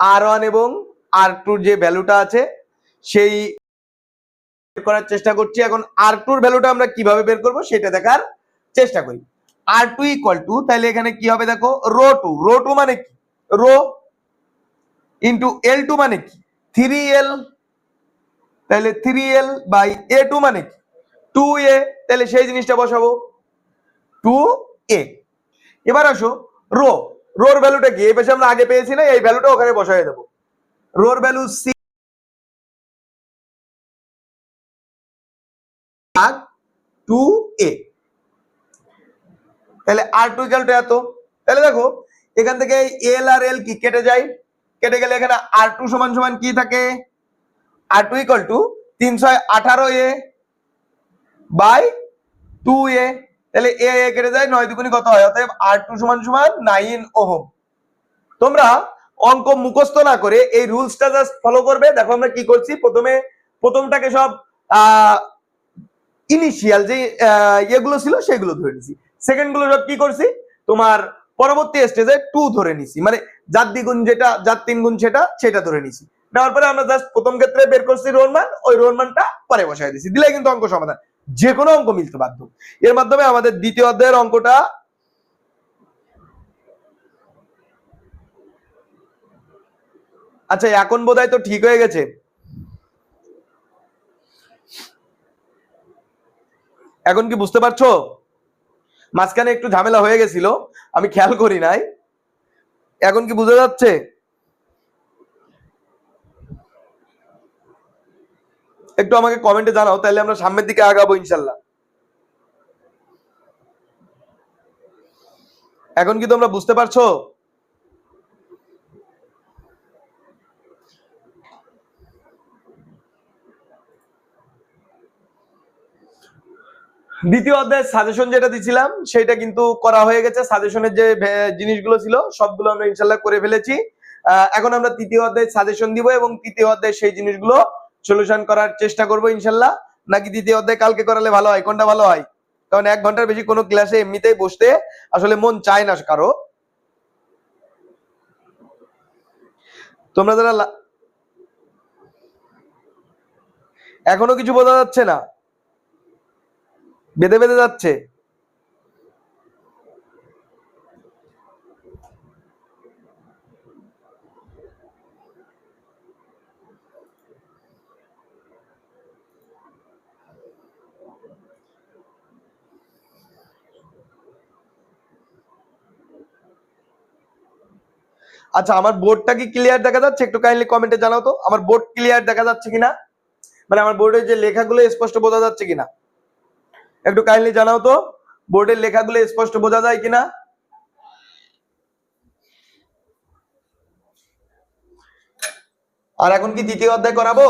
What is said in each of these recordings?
আর one এবং আর টুর যে ভ্যালুটা আছে, সেই করার চেষ্টা করছি। এখন আর টুর ভ্যালুটা আমরা কীভাবে বের করব সেটা দেখার চেষ্টা করি। আর টু ইকুয়াল টু তাহলে এখানে কি হবে দেখো? রো টু রো টু মানে কি? রো ইন্টু এল টু মানে কি? থ্রি এল তাহলে three L by A two মানে কি? টু এ তাহলে সেই জিনিসটা বসাবো। টু এ এবার আসো রো রোর ভ্যালুটা কি? এই পাশে আমরা আগে পেয়েছি না, এই ভ্যালুটা ওখানে বসাই দেবো। রোর ভ্যালু সি টু এ তাহলে আর টু ইকাল টু এত? তাহলে দেখো, এখান থেকে এল আর এল কি কেটে যায়? কেটে গেলে এখানে আর টু সমান সমান কি থাকে? আর টু ইকাল টু তিনশো আঠারো এ বাই টু এ তাহলে এ এ কেটে যায় নয় দুগুনি কত হয়? অতএব আর টু সমান সমান নাইন ওহম। তোমরা অঙ্ক মুখস্থ না করে এই রুলসটা জাস্ট ফলো করবে। দেখো আমরা কি করছি? প্রথমে প্রথমটাকে সব ইনিশিয়াল যে ইয়েগুলো ছিল সেগুলো ধরে নিছি। সেকেন্ডগুলো সব কি করছি? তোমার পরবর্তী স্টেজে টু ধরে নিছি। মানে যার দ্বিগুণ যেটা, যার তিন গুণ সেটা সেটা ধরে নিছি। নেওয়ার পরে আমরা জাস্ট প্রথম ক্ষেত্রে বের করছি রোল মান ওই রোল মানটা পরে বসাই দিছি। দিলে কিন্তু অঙ্ক সমাধান। যে কোনো অঙ্ক মিলতে বাধ্য। এর মাধ্যমে আমাদের দ্বিতীয় অধ্যায়ের অঙ্কটা আচ্ছা এখন বোধহয় তো ঠিক হয়ে গেছে। এখন কি বুঝতে পারছ? মাঝখানে একটু ঝামেলা হয়ে গেছিল, আমি খেয়াল করি নাই। এখন কি বোঝা যাচ্ছে? একটু আমাকে কমেন্টে জানাও, তাহলে আমরা সামনের দিকে আগাবো ইনশাল্লাহ। এখন কি তোমরা বুঝতে পারছ? দ্বিতীয় অধ্যায়ের সাজেশন যেটা দিছিলাম সেটা কিন্তু করা হয়ে গেছে। সাজেশনের যে জিনিসগুলো ছিল, সবগুলো আমরা ইনশাল্লাহ করে ফেলেছি। এখন আমরা তৃতীয় অধ্যায়ের সাজেশন দিব এবং তৃতীয় অধ্যায়ের সেই জিনিসগুলো সলিউশন করার চেষ্টা করব ইনশাল্লাহ। নাকি দ্বিতীয় অধ্যায় কালকে করালে ভালো হয়? কোনটা ভালো হয়? কারণ এক ঘণ্টার বেশি কোনো ক্লাসে এমনিতেই বসতে আসলে মন চায় না কারও। তোমরা যারা এখনও কিছু বোঝা যাচ্ছে না? বেঁধে বেঁধে যাচ্ছে। আচ্ছা আমার বোর্ডটা কি ক্লিয়ার দেখা যাচ্ছে? একটু কাইন্ডলি কমেন্টে জানাও তো। আমার বোর্ড ক্লিয়ার দেখা যাচ্ছে কিনা? মানে আমার বোর্ডের যে লেখাগুলো স্পষ্ট বোঝা যাচ্ছে কিনা? একটু কাইন্ডলি জানাও তো। বোর্ডের লেখাগুলো স্পষ্ট বোঝা যায় কিনা? আর এখন কি তৃতীয় অধ্যায় করাবো?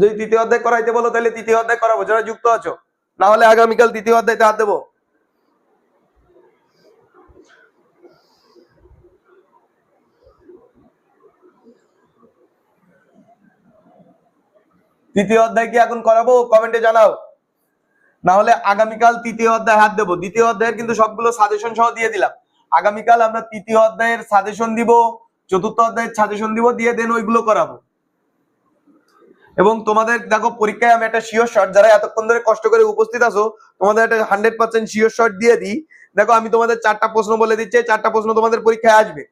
যদি তৃতীয় অধ্যায় করাইতে বলো, তাহলে তৃতীয় অধ্যায় করাবো। যারা যুক্ত আছো, না হলে আগামীকাল তৃতীয় অধ্যায়তে হাত দেবো। তৃতীয় অধ্যায় কি এখন করাবো? কমেন্টে জানাও। না হলে আগামীকাল তৃতীয় অধ্যায় হাত দেবো। দ্বিতীয় অধ্যায়ের কিন্তু সবগুলো সাজেশন সহ দিয়ে দিলাম। আগামীকাল আমরা তৃতীয় অধ্যায়ের সাজেশন দিব, চতুর্থ অধ্যায়ের সাজেশন দিব, দিয়ে দেন ওইগুলো করাবো। এবং তোমাদের, দেখো, পরীক্ষায় আমি একটা শিওর শট যারা এতক্ষণ ধরে কষ্ট করে উপস্থিত আছো, তোমাদের একটা হান্ড্রেড পার্সেন্ট শিওর শট দিয়ে দিই। দেখো, আমি তোমাদের চারটা প্রশ্ন বলে দিচ্ছি চারটা প্রশ্ন তোমাদের পরীক্ষায় আসবে।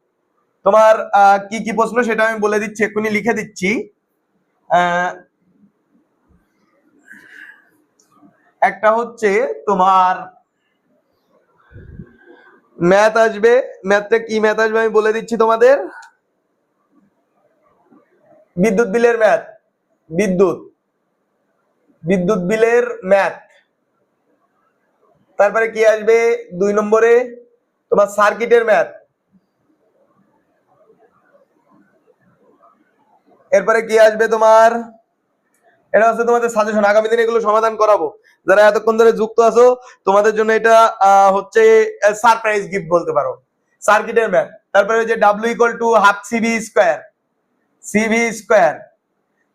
তোমার কি কি প্রশ্ন সেটা আমি বলে দিচ্ছি, এক্ষুনি লিখে দিচ্ছি আহ, একটা হচ্ছে তোমার ম্যাথ আসবে। ম্যাথটা কি ম্যাথ আসবে আমি বলে দিচ্ছি তোমাদের। বিদ্যুৎ বিলের ম্যাথ বিদ্যুৎ। বিদ্যুৎ বিলের ম্যাথ তারপরে কি আসবে? দুই নম্বরে তোমার সার্কিটের ম্যাথ এরপরে কি আসবে তোমার? এটা হচ্ছে তোমাদের সাজেশন আগামী দিনে এগুলো সমাধান করাবো। যারা এতক্ষণ ধরে যুক্ত আছো, তোমাদের জন্য এটা হচ্ছে সারপ্রাইজ গিফট বলতে পারো। সার্কিটের ম্যাথ তারপরে যে W equal to half C V square C V square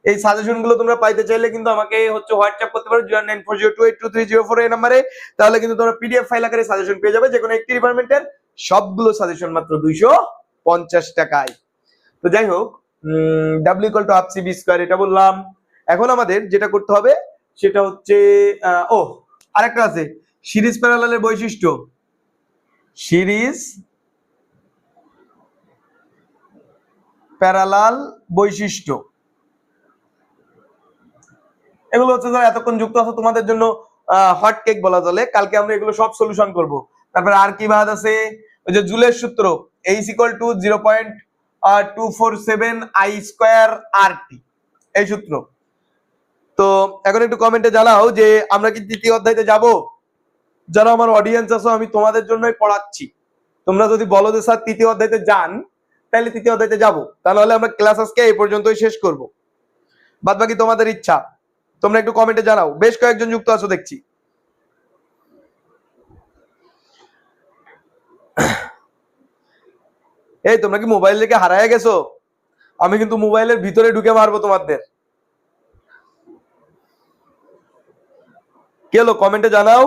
এই সাজেশনগুলো তোমরা পাইতে চাইলে কিন্তু আমাকে হচ্ছে হোয়াটসঅ্যাপ করতে পারো zero nine four zero two eight two three zero four এই নাম্বারে তাহলে কিন্তু তোমরা পিডিএফ ফাইল আকারে সাজেশন পেয়ে যাবে। যে কোনো একটি ডিপার্টমেন্টের সবগুলো সাজেশন মাত্র দুইশো পঞ্চাশ টাকায়। তো যাই হোক W equal to half C B square এটা বললাম। এখন আমাদের যেটা করতে হবে, সেটা হচ্ছে ও, আরেকটা আছে, সিরিজ প্যারালালের বৈশিষ্ট্য। সিরিজ প্যারালাল বৈশিষ্ট্য। এগুলো হচ্ছে যারা এতক্ষণ যুক্ত আছে, তোমাদের জন্য হট কেক বলা চলে। কালকে আমরা এগুলো সব সলিউশন করব। তারপরে আর কি বাদ আছে? ওই যে জুলের সূত্র H equal to zero point two four seven I square R T এই সূত্র। তো এখন একটু কমেন্টে জানাও যে আমরা কি তৃতীয় অধ্যায়তে যাব? যারা আমার অডিয়েন্স আছো, আমি তোমাদের জন্যই পড়াচ্ছি। তোমরা যদি বলো যে, স্যার, তৃতীয় অধ্যায়তে যান, তাহলে তৃতীয় অধ্যায়তে যাব। তাহলে আমরা ক্লাস আজকে এই পর্যন্তই শেষ করব। বাদ বাকি তোমাদের ইচ্ছা, তোমরা একটু কমেন্টে জানাও। বেশ কয়েকজন যুক্ত আছো, দেখছি। এই, তোমরা কি মোবাইল থেকে হারায় গেছো? আমি কিন্তু মোবাইলের ভিতরে ঢুকে মারবো তোমাদের। কেলো কমেন্টে জানাও।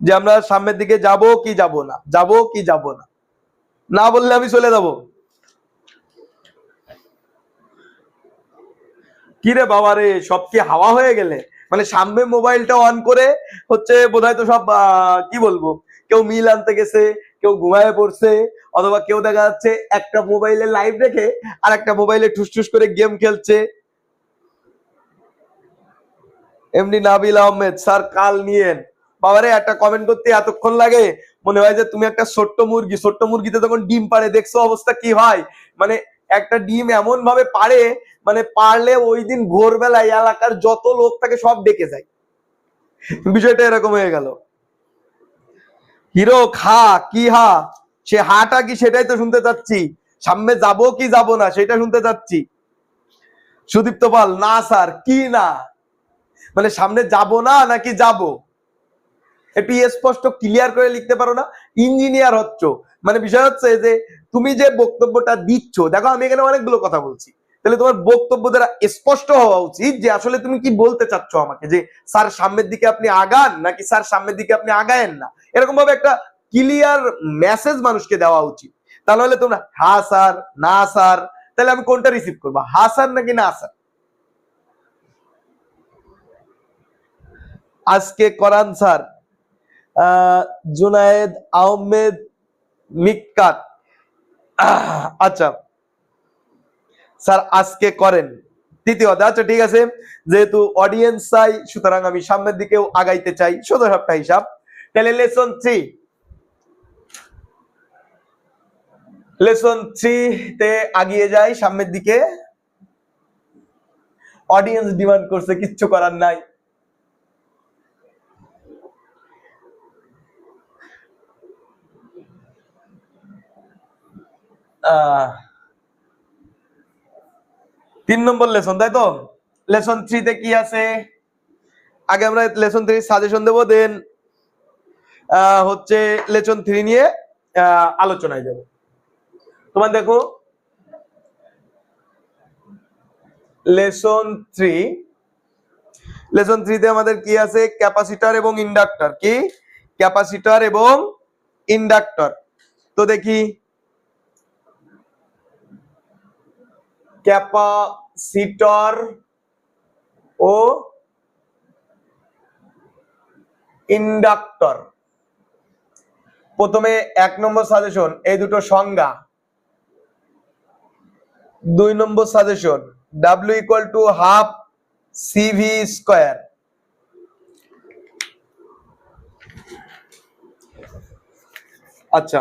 যে আমরা সামনের দিকে যাব কি যাব না? যাব কি যাব না? না বললে আমি চলে যাব। কি রে বাবা রে, সব কি হাওয়া হয়ে গেলে? মানে সামনে মোবাইলটা অন করে হচ্ছে বোধহয় তো সব কি বলব? কেউ মিল আনতে গেছে, কেউ ঘুমায় পড়ছে, অথবা কেউ দেখা যাচ্ছে একটা মোবাইলে লাইভ রেখে আর একটা মোবাইলে ঠুস করে গেম খেলছে। এমনি নাবিল আহমেদ, স্যার কাল নিয়েন। বাবারে, একটা কমেন্ট করতে এতক্ষণ লাগে। মনে হয় যে তুমি একটা ছোট্ট মুরগি। ছোট্ট মুরগিতে তখন ডিম পারে দেখছ অবস্থা কি হয় মানে একটা ডিম এমন ভাবে পারে মানে পারলে ওই দিন ভোরবেলায় এলাকার যত লোক থাকে সব ডেকে যায়। বিষয়টা এরকম হয়ে গেল। হিরো, খা, কি হা? সে হাটা কি সেটাই তো শুনতে চাচ্ছি। সামনে যাব কি যাব না, সেটা শুনতে চাচ্ছি। সুদীপ্ত পাল, না, স্যার, কি না? মানে সামনে যাব না, নাকি যাব? একটু স্পষ্ট ক্লিয়ার করে লিখতে পারো না? ইঞ্জিনিয়ার হচ্ছ। মানে বিষয় হচ্ছে যে, তুমি যে বক্তব্যটা দিচ্ছ, দেখো আমি এখানে অনেকগুলো কথা বলছি। তাহলে তোমার বক্তব্য দ্বারা স্পষ্ট হওয়া উচিত যে, আসলে তুমি কি বলতে চাচ্ছ আমাকে? যে, স্যার সামনের দিকে আপনি আগান, নাকি স্যার সামনের দিকে আপনি আগায়েন না? এরকম ভাবে একটা ক্লিয়ার মেসেজ মানুষকে দেওয়া উচিত। তাহলে তোমরা হ্যাঁ স্যার, না স্যার। তাহলে আমি কোনটা রিসিভ করব? হা স্যার নাকি না স্যার? আজকে করান স্যার জুনায়েদ আহমেদ মিক্কাত। আচ্ছা স্যার আজকে করেন। তৃতীয় আচ্ছা ঠিক আছে। যেহেতু অডিয়েন্স চাই, সুতরাং আমি সামনের দিকেও আগাইতে চাই। সোজা সপ্তাহ হিসাব। তাহলে লেসন থ্রি লেসন থ্রি তে আগিয়ে যাই, সামনের দিকে। অডিয়েন্স ডিমান্ড করছে, কিচ্ছু করার নাই। তিন নম্বর লেসন, তাই তো? লেসন থ্রিতে কি আছে? আগে আমরা লেসন থ্রি সাজেশন দেবো, দেন হচ্ছে লেসন থ্রি নিয়ে আলোচনায় যাব। তোমার দেখো, লেসন থ্রি, লেসন থ্রিতে আমাদের কি আছে? ক্যাপাসিটার এবং ইন্ডাক্টর, কি? ক্যাপাসিটার এবং ইন্ডাক্টর। তো দেখি ক্যাপাসিটর ও ইন্ডাক্টর। প্রথমে এক নম্বর সাজেশন, এই দুটো সংজ্ঞা। দুই নম্বর suggestion W equal to half C V square আচ্ছা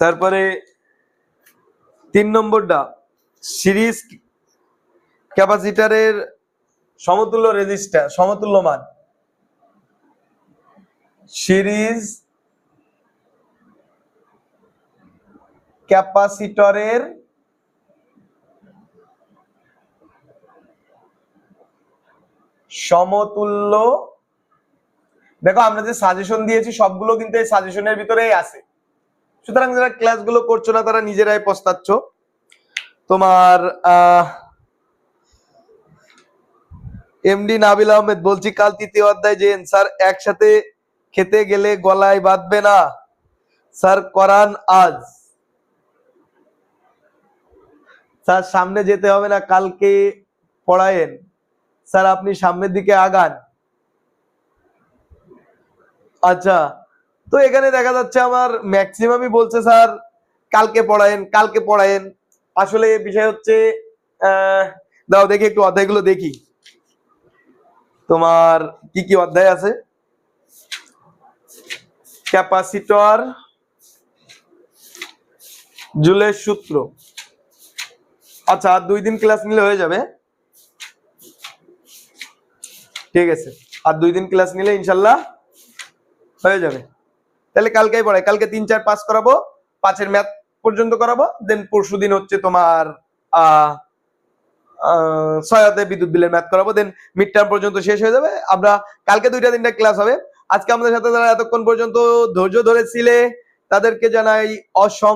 তারপরে তিন নম্বরটা সিরিজ ক্যাপাসিটারের সমতুল্য রেজিস্টার সমতুল্য মান সিরিজ ক্যাপাসিটরের সমতুল্য। দেখো আমরা যে সাজেশন দিয়েছি, সবগুলো কিন্তু এই সাজেশনের ভিতরেই আছে। সুতরাং যারা ক্লাসগুলো করছ না, তারা নিজেরাই পস্তাচ্ছ। তোমার এমডি নাবিল আহমেদ বলছি, কাল তৃতীয় অধ্যায় যে স্যার একসাথে খেতে গেলে গলায় বাঁধবে না। স্যার, করান আজ। স্যার, সামনে যেতে হবে না, কালকে পড়ায়েন। স্যার, আপনি সামনের দিকে আগান। আচ্ছা তো এখানে দেখা যাচ্ছে আমার ম্যাক্সিমামই বলছে স্যার, কালকে পড়ায়েন কালকে পড়ায়েন। আসলে বিষয় হচ্ছে দাও দেখি একটু অধ্যায়গুলো দেখি। তোমার কি কি অধ্যায় আছে? ক্যাপাসিটর, জুলের সূত্র। আচ্ছা আর দুই দিন ক্লাস নিলে হয়ে যাবে। ঠিক আছে, আর দুই দিন ক্লাস নিলে ইনশাল্লাহ হয়ে যাবে। তাহলে কালকেই পড়াই। কালকে তিন, চার পাস করাবো, পাঁচের ম্যাথ পর্যন্ত করাবো দেন পরশু দিন হচ্ছে তোমার আহ ছয় বিদ্যুৎ বিলের ম্যাথ করাবো দেন মিড টার্ম পর্যন্ত শেষ হয়ে যাবে। আমরা কালকে দুইটা তিনটা ক্লাস হবে। আজকে আমাদের সাথে যারা এতক্ষণ পর্যন্ত ধৈর্য ধরেছিলে, তাদেরকে জানাই অসংখ্য